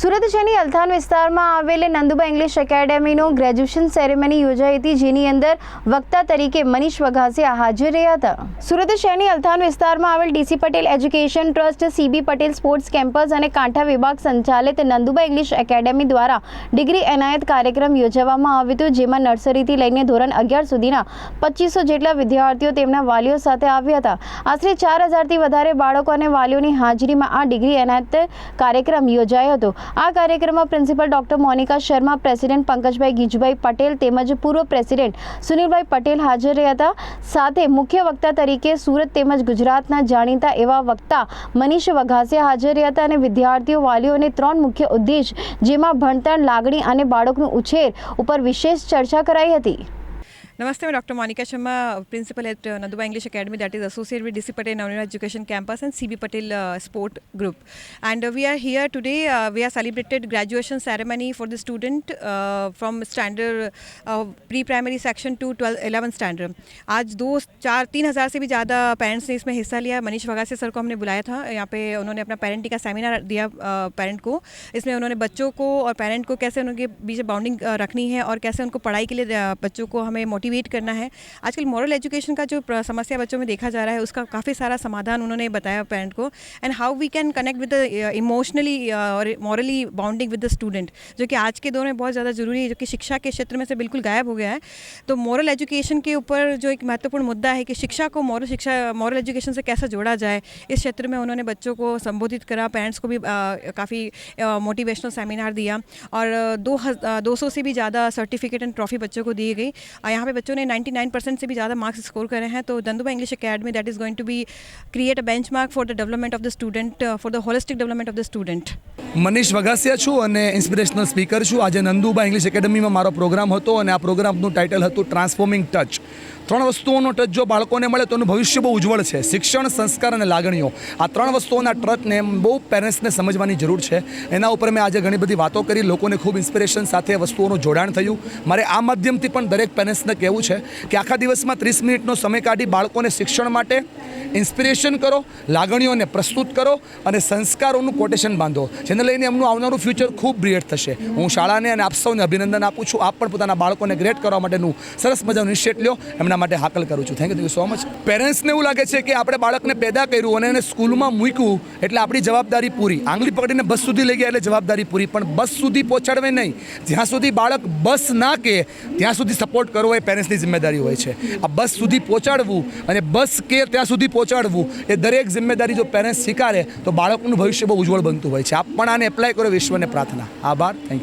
સુરત શહેરની અલથાણ વિસ્તારમાં આવેલ નંદુબા ઇંગ્લિશ એકેડેમીનો ગ્રેજ્યુએશન સેરેમની યોજાઈ હતી. જેની અંદર વક્તા તરીકે મનીષ વઘાસિયા હાજર રહ્યા હતા. સુરત શહેરની અલથાણ વિસ્તારમાં આવેલ DC Patel education trust CB Patel sports campus અને કાંઠા વિભાગ સંચાલિત નંદુબા ઇંગ્લિશ એકેડેમી દ્વારા ડિગ્રી એનાયત કાર્યક્રમ યોજવામાં આવ્યો હતો, જેમાં નર્સરીથી લઈને ધોરણ અગિયાર સુધીના પચીસો જેટલા વિદ્યાર્થીઓ તેમના વાલીઓ સાથે આવ્યા હતા. આશરે ચાર હજારથી વધારે બાળકો અને વાલીઓની હાજરીમાં આ ડિગ્રી એનાયત કાર્યક્રમ યોજાયો હતો. આ કાર્યક્રમમાં principal doctor Monika Sharma, president Pankajbhai Gijbhai Patel તેમજ પૂર્વ પ્રેસિડેન્ટ સુનિલભાઈ પટેલ હાજર રહ્યા હતા. સાથે મુખ્ય વક્તા તરીકે સુરત તેમજ ગુજરાતના જાણીતા એવા વક્તા મનીષ વઘાસિયા હાજર રહ્યા હતા અને વિદ્યાર્થીઓ, વાલીઓને ત્રણ મુખ્ય ઉદ્દેશ, જેમાં ભણતર, લાગણી અને બાળકનું ઉછેર ઉપર વિશેષ ચર્ચા કરાઈ હતી. नमस्ते, मैं doctor Monika Sharma, principal at Nanduba English academy that is associate with डिसिपटे नवनीर education campus and C B Patel sport group and we are here today we are celebrated graduation ceremony for the student from standard pre primary section to twelfth eleven standard आज दो, चार, तीन हज़ार से भी ज़्यादा parents ने इसमें हिस्सा लिया। मनीष भगासे सर को हमने बुलाया था। यहाँ पे उन्होंने अपना पेरेंटिंग का सेमिनार दिया uh, पेरेंट को। इसमें उन्होंने बच्चों को और पेरेंट को कैसे उनके बीच बाउंडिंग uh, रखनी है और कैसे उनको पढ़ाई के लिए uh, बच्चों को हमें मोटिव मोटिवेट करना है। आजकल मॉरल एजुकेशन का जो समस्या बच्चों में देखा जा रहा है, उसका काफ़ी सारा समाधान उन्होंने बताया पेरेंट को। And how we can connect with emotionally और morally bounding with the student जो कि आज के दौर में बहुत ज़्यादा ज़रूरी है, जो कि शिक्षा के क्षेत्र में से बिल्कुल गायब हो गया है। तो मॉरल एजुकेशन के ऊपर जो एक महत्वपूर्ण मुद्दा है कि शिक्षा को मॉरल शिक्षा मॉरल एजुकेशन से कैसे जोड़ा जाए, इस क्षेत्र में उन्होंने बच्चों को संबोधित करा पेरेंट्स को भी काफ़ी मोटिवेशनल सेमिनार दिया। और दो दो सौ से भी ज़्यादा सर्टिफिकेट एंड ट्रॉफी बच्चों को दी गई यहाँ पे बच्चों ने 99 परसेंट से भी ज़्यादा मार्क्स स्कोर करे हैं, तो Nanduba English academy that is going to be create a benchmark for the development of the student for the holistic development of the student Manish Vaghasiya છું અને ઇન્સ્પિરેશનલ સ્પીકર છું. આજે નંદુબા ઇંગ્લિશ એકેડમીમાં મારો programme હતો અને આ પ્રોગ્રામનું ટાઇટલ હતું ટ્રાન્સફોર્મિંગ ટચ ત્રણ વસ્તુઓનો ટચ જો બાળકોને મળે તો એનું ભવિષ્ય બહુ ઉજ્જવળ છે. શિક્ષણ, સંસ્કાર અને લાગણીઓ. આ ત્રણ વસ્તુઓના ટ્રચને બહુ પેરેન્ટ્સને સમજવાની જરૂર છે. એના ઉપર મેં આજે ઘણી બધી વાતો કરી. લોકોને ખૂબ ઇન્સ્પિરેશન સાથે વસ્તુઓનું જોડાણ થયું. મારે આ માધ્યમથી પણ દરેક પેરેન્ટ્સને કહેવું છે કે આખા દિવસમાં ત્રીસ મિનિટનો સમય કાઢી બાળકોને શિક્ષણ માટે ઇન્સ્પિરેશન કરો, લાગણીઓને પ્રસ્તુત કરો અને સંસ્કારોનું કોટેશન બાંધો. જેને લઈને એમનું આવનારું ફ્યુચર ખૂબ બ્રિયટ થશે. હું શાળાને અને આપ સૌને અભિનંદન આપું છું. આપ પણ પોતાના બાળકોને ગ્રેટ કરવા માટેનું સરસ મજાનું ઇનિશિયેટ લ્યો. એમના માટે હાકલ કરું છું. થેન્ક યુ સો મચ પેરેન્ટ્સને એવું લાગે છે કે આપણે બાળકને પેદા કર્યું અને એને સ્કૂલમાં મૂક્યું એટલે આપણી જવાબદારી પૂરી. આંગળી પકડીને બસ સુધી લઈ ગયા એટલે જવાબદારી પૂરી. પણ બસ સુધી પહોંચાડવે નહીં. જ્યાં સુધી બાળક બસ ના કે, ત્યાં સુધી સપોર્ટ કરવો એ પેરેન્ટ્સની જિમ્મેદારી હોય છે. આ બસ સુધી પહોંચાડવું અને બસ કે ત્યાં સુધી પહોંચાડવું એ દરેક જિમ્મેદારી જો પેરેન્ટ્સ સ્વીકારે તો બાળકનું ભવિષ્ય બહુ ઉજ્જવળ બનતું હોય છે. આપ પણ આને એપ્લાય કરો વિશ્વને પ્રાર્થના. આભાર. Thank you